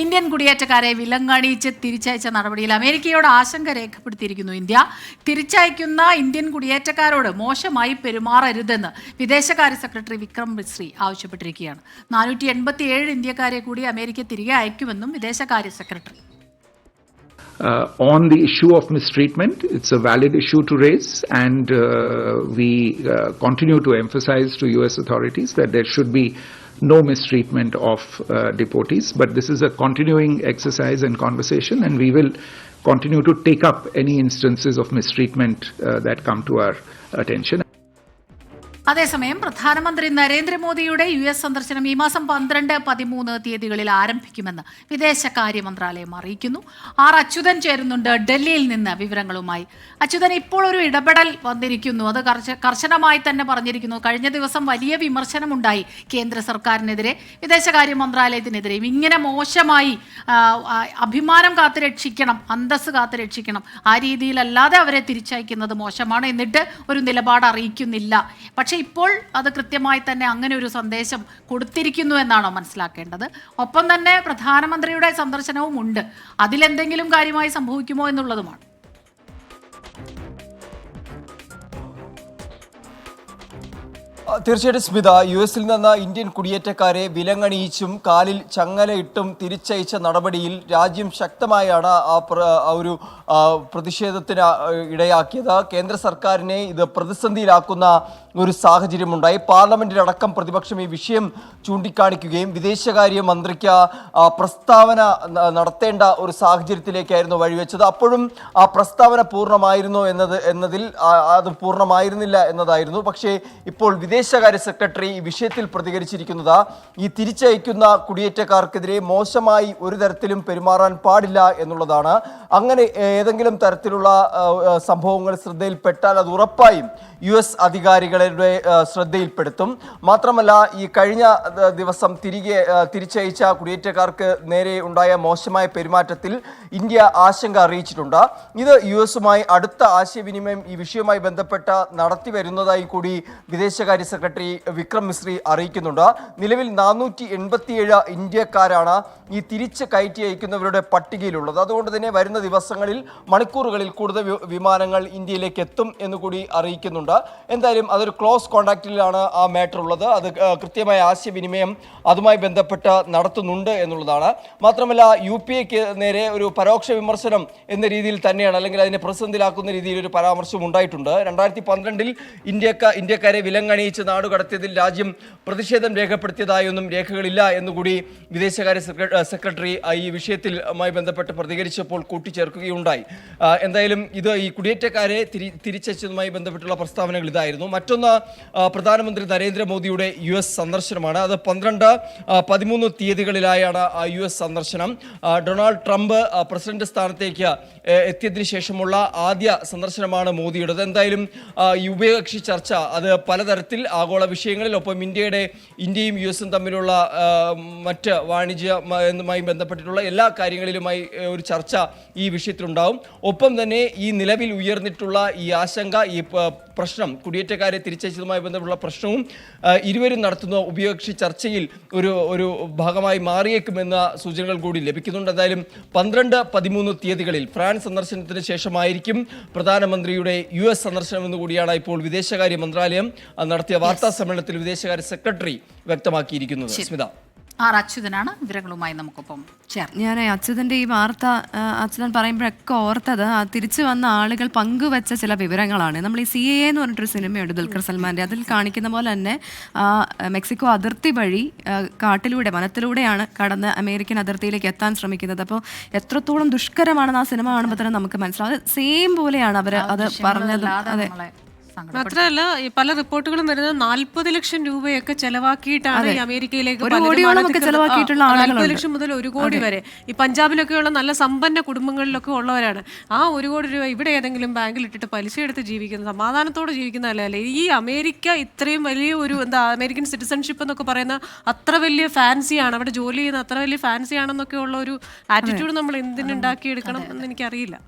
Indian കുടിയേറ്റക്കാരെ വിലങ്ങണിയിച്ച് തിരിച്ചയച്ച നടപടിയിൽ അമേരിക്കയോട് ആശങ്ക രേഖപ്പെടുത്തിയിരിക്കുന്നു ഇന്ത്യ തിരിച്ചയക്കുന്ന ഇന്ത്യൻ കുടിയേറ്റക്കാരോട് മോശമായി പെരുമാറരുതെന്ന് വിദേശകാര്യ സെക്രട്ടറി വിക്രം മിശ്രി ആവശ്യപ്പെട്ടിരിക്കുകയാണ് നാനൂറ്റി എൺപത്തിയേഴ് ഇന്ത്യക്കാരെ കൂടി അമേരിക്ക തിരികെ അയക്കുമെന്നും വിദേശകാര്യ secretary uh, on the issue of mistreatment. It's a valid issue to raise, and uh, we uh, continue to emphasize to U.S. authorities that there should be no mistreatment of uh, deportees. But this is a continuing exercise and conversation, and we will continue to take up any instances of mistreatment uh, that come to our attention. അതേസമയം പ്രധാനമന്ത്രി നരേന്ദ്രമോദിയുടെ U S സന്ദർശനം ഈ മാസം പന്ത്രണ്ട് പതിമൂന്ന് തീയതികളിൽ ആരംഭിക്കുമെന്ന് വിദേശകാര്യ മന്ത്രാലയം അറിയിക്കുന്നു. ആർ അച്യുതൻ ചേരുന്നുണ്ട് ഡൽഹിയിൽ നിന്ന് വിവരങ്ങളുമായി. അച്യുതൻ ഇപ്പോൾ ഒരു ഇടപെടൽ വന്നിരിക്കുന്നു. അത് കർശനമായി തന്നെ പറഞ്ഞിരിക്കുന്നു. കഴിഞ്ഞ ദിവസം വലിയ വിമർശനമുണ്ടായി കേന്ദ്ര സർക്കാരിനെതിരെ വിദേശകാര്യ മന്ത്രാലയത്തിനെതിരെയും ഇങ്ങനെ മോശമായി അഭിമാനം കാത്തു രക്ഷിക്കണം അന്തസ് കാത്തു രക്ഷിക്കണം ആ രീതിയിലല്ലാതെ അവരെ തിരിച്ചയക്കുന്നത് മോശമാണ് എന്നിട്ട് ഒരു നിലപാട് അറിയിക്കുന്നില്ല. പക്ഷേ ഇപ്പോൾ അത് കൃത്യമായി തന്നെ അങ്ങനെ ഒരു സന്ദേശം കൊടുത്തിരിക്കുന്നു എന്നാണോ മനസ്സിലാക്കേണ്ടത്? ഒപ്പം തന്നെ പ്രധാനമന്ത്രിയുടെ സന്ദർശനവും ഉണ്ട് അതിലെന്തെങ്കിലും കാര്യമായി സംഭവിക്കുമോ എന്നുള്ളതുമാണ്. തീർച്ചയായിട്ടും സ്മിത യു എസിൽ നിന്ന് ഇന്ത്യൻ കുടിയേറ്റക്കാരെ വിലങ്ങണിയിച്ചും കാലിൽ ചങ്ങലയിട്ടും തിരിച്ചയച്ച നടപടിയിൽ രാജ്യം ശക്തമായാണ് ആ ഒരു പ്രതിഷേധത്തിന് ഇടയാക്കിയത്. കേന്ദ്ര സർക്കാരിനെ ഇത് പ്രതിസന്ധിയിലാക്കുന്ന ഒരു സാഹചര്യമുണ്ടായി. പാർലമെന്റിലടക്കം പ്രതിപക്ഷം ഈ വിഷയം ചൂണ്ടിക്കാണിക്കുകയും വിദേശകാര്യ മന്ത്രിക്ക് പ്രസ്താവന നടത്തേണ്ട ഒരു സാഹചര്യത്തിലേക്കായിരുന്നു വഴിവെച്ചത്. അപ്പോഴും ആ പ്രസ്താവന പൂർണമായിരുന്നു എന്നത് എന്നതിൽ അത് പൂർണമായിരുന്നില്ല എന്നതായിരുന്നു. പക്ഷേ ഇപ്പോൾ വിദേശകാര്യ സെക്രട്ടറി ഈ വിഷയത്തിൽ പ്രതികരിച്ചിരിക്കുന്നത് ഈ തിരിച്ചയക്കുന്ന കുടിയേറ്റക്കാർക്കെതിരെ മോശമായി ഒരു തരത്തിലും പെരുമാറാൻ പാടില്ല എന്നുള്ളതാണ്. അങ്ങനെ ഏതെങ്കിലും തരത്തിലുള്ള സംഭവങ്ങൾ ശ്രദ്ധയിൽപ്പെട്ടാൽ അത് ഉറപ്പായും യു എസ് അധികാരികളുടെ ശ്രദ്ധയിൽപ്പെടുത്തും. മാത്രമല്ല ഈ കഴിഞ്ഞ ദിവസം തിരികെ തിരിച്ചയച്ച കുടിയേറ്റക്കാർക്ക് നേരെ ഉണ്ടായ മോശമായ പെരുമാറ്റത്തിൽ ഇന്ത്യ ആശങ്ക അറിയിച്ചിട്ടുണ്ട്. ഇത് യു എസുമായി അടുത്ത ആശയവിനിമയം ഈ വിഷയവുമായി ബന്ധപ്പെട്ട നടത്തി വരുന്നതായി കൂടി വിദേശകാര്യ സെക്രട്ടറി വിക്രം മിശ്രി അറിയിക്കുന്നുണ്ട്. നിലവിൽ നാനൂറ്റി എൺപത്തിയേഴ് ഇന്ത്യക്കാരാണ് ഈ തിരിച്ച് കയറ്റി അയക്കുന്നവരുടെ പട്ടികയിലുള്ളത്. അതുകൊണ്ട് തന്നെ വരുന്ന ദിവസങ്ങളിൽ മണിക്കൂറുകളിൽ കൂടുതൽ വിമാനങ്ങൾ ഇന്ത്യയിലേക്ക് എത്തും എന്ന് കൂടി അറിയിക്കുന്നുണ്ട്. എന്തായാലും അതൊരു ക്ലോസ് കോണ്ടാക്റ്റിലാണ് ആ മാറ്റർ ഉള്ളത്. അത് കൃത്യമായ ആശയവിനിമയം അതുമായി ബന്ധപ്പെട്ട് നടത്തുന്നുണ്ട് എന്നുള്ളതാണ്. മാത്രമല്ല യു പി എക്ക് നേരെ ഒരു പരോക്ഷ വിമർശനം എന്ന രീതിയിൽ തന്നെയാണ് അല്ലെങ്കിൽ അതിനെ പ്രതിസന്ധിയിലാക്കുന്ന രീതിയിൽ ഒരു പരാമർശം ഉണ്ടായിട്ടുണ്ട്. രണ്ടായിരത്തി പന്ത്രണ്ടിൽ ഇന്ത്യക്ക ഇന്ത്യക്കാരെ വിലങ്ങണിയിച്ച് നാട് കടത്തിയതിൽ രാജ്യം പ്രതിഷേധം രേഖപ്പെടുത്തിയതായൊന്നും രേഖകളില്ല എന്നുകൂടി വിദേശകാര്യ സെക്രട്ടറി ഈ വിഷയത്തിലുമായി ബന്ധപ്പെട്ട് പ്രതികരിച്ചപ്പോൾ കൂട്ടിച്ചേർക്കുകയുണ്ടായി. എന്തായാലും ഇത് ഈ കുടിയേറ്റക്കാരെ തിരി ബന്ധപ്പെട്ടുള്ള പ്രസ്താവനകൾ ഇതായിരുന്നു. മറ്റൊന്ന് പ്രധാനമന്ത്രി നരേന്ദ്രമോദിയുടെ യു എസ് സന്ദർശനമാണ്. അത് പന്ത്രണ്ട് പതിമൂന്ന് തീയതികളിലായാണ് യു എസ് സന്ദർശനം. ഡൊണാൾഡ് ട്രംപ് പ്രസിഡന്റ് സ്ഥാനത്തേക്ക് എത്തിയതിനു ശേഷമുള്ള ആദ്യ സന്ദർശനമാണ് മോദിയുടേത്. എന്തായാലും ഈ ഉഭയകക്ഷി ചർച്ച അത് പലതരത്തിൽ ആഗോള വിഷയങ്ങളിൽ ഒപ്പം ഇന്ത്യയുടെ ഇന്ത്യയും യു എസും തമ്മിലുള്ള മറ്റ് വാണിജ്യമായി ബന്ധപ്പെട്ടിട്ടുള്ള എല്ലാ കാര്യങ്ങളിലുമായി ഒരു ചർച്ച ഈ വിഷയത്തിലുണ്ടാവും. ഒപ്പം തന്നെ ഈ നിലവിൽ ഉയർന്നിട്ടുള്ള ഈ ആശങ്ക ഈ പ്രശ്നം കുടിയേറ്റക്കാരെ തിരിച്ചയച്ചതുമായി ബന്ധമുള്ള പ്രശ്നവും ഇരുവരും നടത്തുന്ന ഉഭയകക്ഷി ചർച്ചയിൽ ഒരു ഒരു ഭാഗമായി മാറിയേക്കുമെന്ന സൂചനകൾ കൂടി ലഭിക്കുന്നുണ്ട്. എന്തായാലും പന്ത്രണ്ട് പതിമൂന്ന് തീയതികളിൽ ഫ്രാൻസ് സന്ദർശനത്തിന് ശേഷമായിരിക്കും പ്രധാനമന്ത്രിയുടെ യു എസ് സന്ദർശനം എന്ന് കൂടിയാണ് ഇപ്പോൾ വിദേശകാര്യ മന്ത്രാലയം നടത്തിയ വാർത്താ സമ്മേളനത്തിൽ വിദേശകാര്യ സെക്രട്ടറി വ്യക്തമാക്കിയിരിക്കുന്നത്. സ്മിത. ആർ അച്യുതനാണ് വിവരങ്ങളുമായി നമുക്കൊപ്പം ചേർന്ന് ഞാൻ അച്യുതന്റെ ഈ വാർത്ത അച്യുതൻ പറയുമ്പോഴൊക്കെ ഓർത്തത് തിരിച്ചു വന്ന ആളുകൾ പങ്കുവച്ച ചില വിവരങ്ങളാണ്. നമ്മൾ ഈ സി എ എന്ന് പറഞ്ഞിട്ടൊരു സിനിമയുണ്ട് ദുൽഖർ സൽമാന്റെ അതിൽ കാണിക്കുന്ന പോലെ തന്നെ മെക്സിക്കോ അതിർത്തി വഴി കാട്ടിലൂടെ വനത്തിലൂടെയാണ് കടന്ന് അമേരിക്കൻ അതിർത്തിയിലേക്ക് എത്താൻ ശ്രമിക്കുന്നത്. അപ്പോൾ എത്രത്തോളം ദുഷ്കരമാണെന്ന് ആ സിനിമ കാണുമ്പോൾ തന്നെ നമുക്ക് മനസ്സിലാവും. അത് സെയിം പോലെയാണ് അവർ അത് പറഞ്ഞത്. അതെ. മാത്രമല്ല ഈ പല റിപ്പോർട്ടുകളും വരുന്നത് നാൽപ്പത് ലക്ഷം രൂപയൊക്കെ ചെലവാക്കിയിട്ടാണ് ഈ അമേരിക്കയിലേക്ക്. നാൽപ്പത് ലക്ഷം മുതൽ ഒരു കോടി വരെ. ഈ പഞ്ചാബിലൊക്കെയുള്ള നല്ല സമ്പന്ന കുടുംബങ്ങളിലൊക്കെ ഉള്ളവരാണ്. ആ ഒരു കോടി രൂപ ഇവിടെ ഏതെങ്കിലും ബാങ്കിൽ ഇട്ടിട്ട് പലിശ എടുത്ത് ജീവിക്കുന്ന സമാധാനത്തോടെ ജീവിക്കുന്ന അല്ലേ ഈ അമേരിക്ക ഇത്രയും വലിയ ഒരു എന്താ അമേരിക്കൻ സിറ്റിസൺഷിപ്പ് എന്നൊക്കെ പറയുന്ന അത്ര വലിയ ഫാൻസിയാണ്. അവിടെ ജോലി ചെയ്യുന്ന അത്ര വലിയ ഫാൻസി ആണെന്നൊക്കെ ഉള്ള ഒരു ആറ്റിറ്റ്യൂഡ് നമ്മൾ എന്തിനുണ്ടാക്കിയെടുക്കണം എന്ന് എനിക്കറിയില്ല.